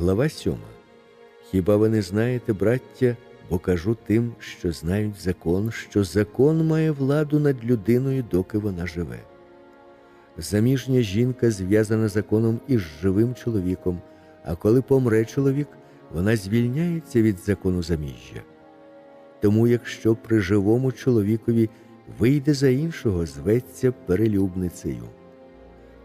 Глава 7. Хіба ви не знаєте, браття, бо кажу тим, що знають закон, що закон має владу над людиною, доки вона живе. Заміжня жінка зв'язана законом із живим чоловіком, а коли помре чоловік, вона звільняється від закону заміжжя. Тому, якщо при живому чоловікові вийде за іншого, зветься перелюбницею.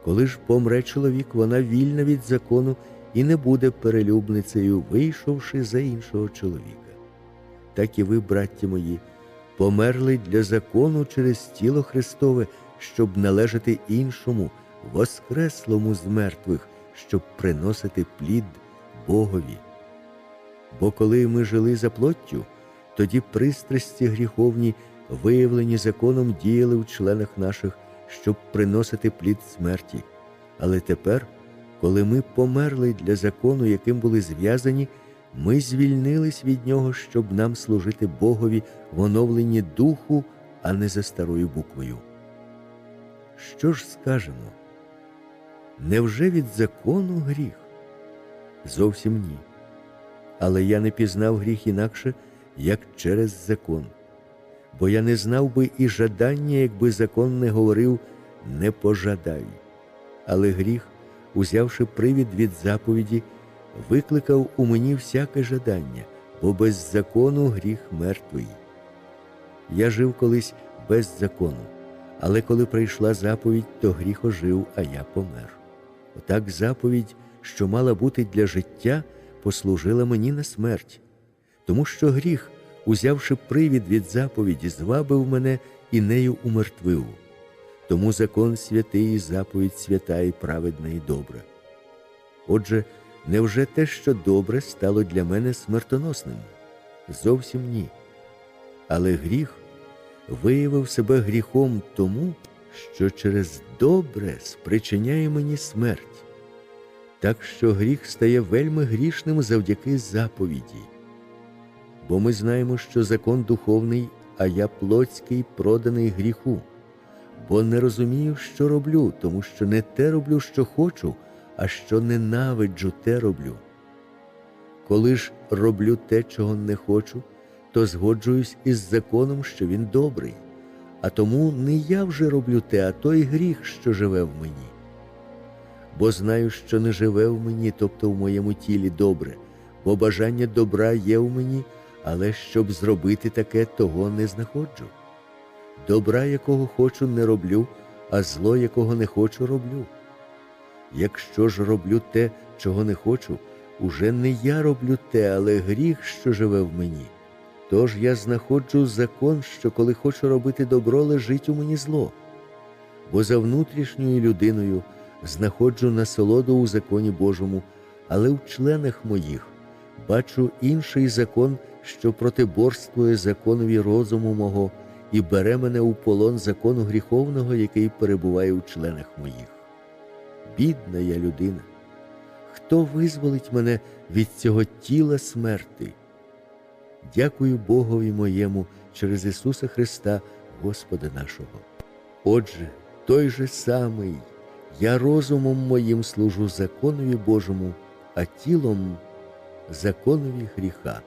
Коли ж помре чоловік, вона вільна від закону і не буде перелюбницею, вийшовши за іншого чоловіка. Так і ви, браття мої, померли для закону через тіло Христове, щоб належати іншому, воскреслому з мертвих, щоб приносити плід Богові. Бо коли ми жили за плоттю, тоді пристрасті гріховні, виявлені законом, діяли в членах наших, щоб приносити плід смерті. Але тепер, коли ми померли для закону, яким були зв'язані, ми звільнились від нього, щоб нам служити Богові в оновленні духу, а не за старою буквою. Що ж скажемо? Невже від закону гріх? Зовсім ні. Але я не пізнав гріх інакше, як через закон. Бо я не знав би і жадання, якби закон не говорив не пожадай. Але гріх, узявши привід від заповіді, викликав у мені всяке жадання, бо без закону гріх мертвий. Я жив колись без закону, але коли прийшла заповідь, то гріх ожив, а я помер. Отак заповідь, що мала бути для життя, послужила мені на смерть, тому що гріх, узявши привід від заповіді, звабив мене і нею умертвив. Тому закон святий, і заповідь свята і праведна і добра. Отже, невже те, що добре, стало для мене смертоносним? Зовсім ні. Але гріх виявив себе гріхом тому, що через добре спричиняє мені смерть. Так що гріх стає вельми грішним завдяки заповіді. Бо ми знаємо, що закон духовний, а я плотський, проданий гріху, бо не розумію, що роблю, тому що не те роблю, що хочу, а що ненавиджу, те роблю. Коли ж роблю те, чого не хочу, то згоджуюсь із законом, що він добрий, а тому не я вже роблю те, а той гріх, що живе в мені. Бо знаю, що не живе в мені, тобто в моєму тілі добре, бо бажання добра є в мені, але щоб зробити таке, того не знаходжу. Добра, якого хочу, не роблю, а зло, якого не хочу, роблю. Якщо ж роблю те, чого не хочу, уже не я роблю те, але гріх, що живе в мені. Тож я знаходжу закон, що коли хочу робити добро, лежить у мені зло. Бо за внутрішньою людиною знаходжу насолоду у законі Божому, але в членах моїх бачу інший закон, що протиборствує законові розуму мого і бере мене у полон закону гріховного, який перебуває у членах моїх. Бідна я людина, хто визволить мене від цього тіла смерти? Дякую Богові моєму через Ісуса Христа, Господа нашого. Отже, той же самий, я розумом моїм служу законові Божому, а тілом законові гріха.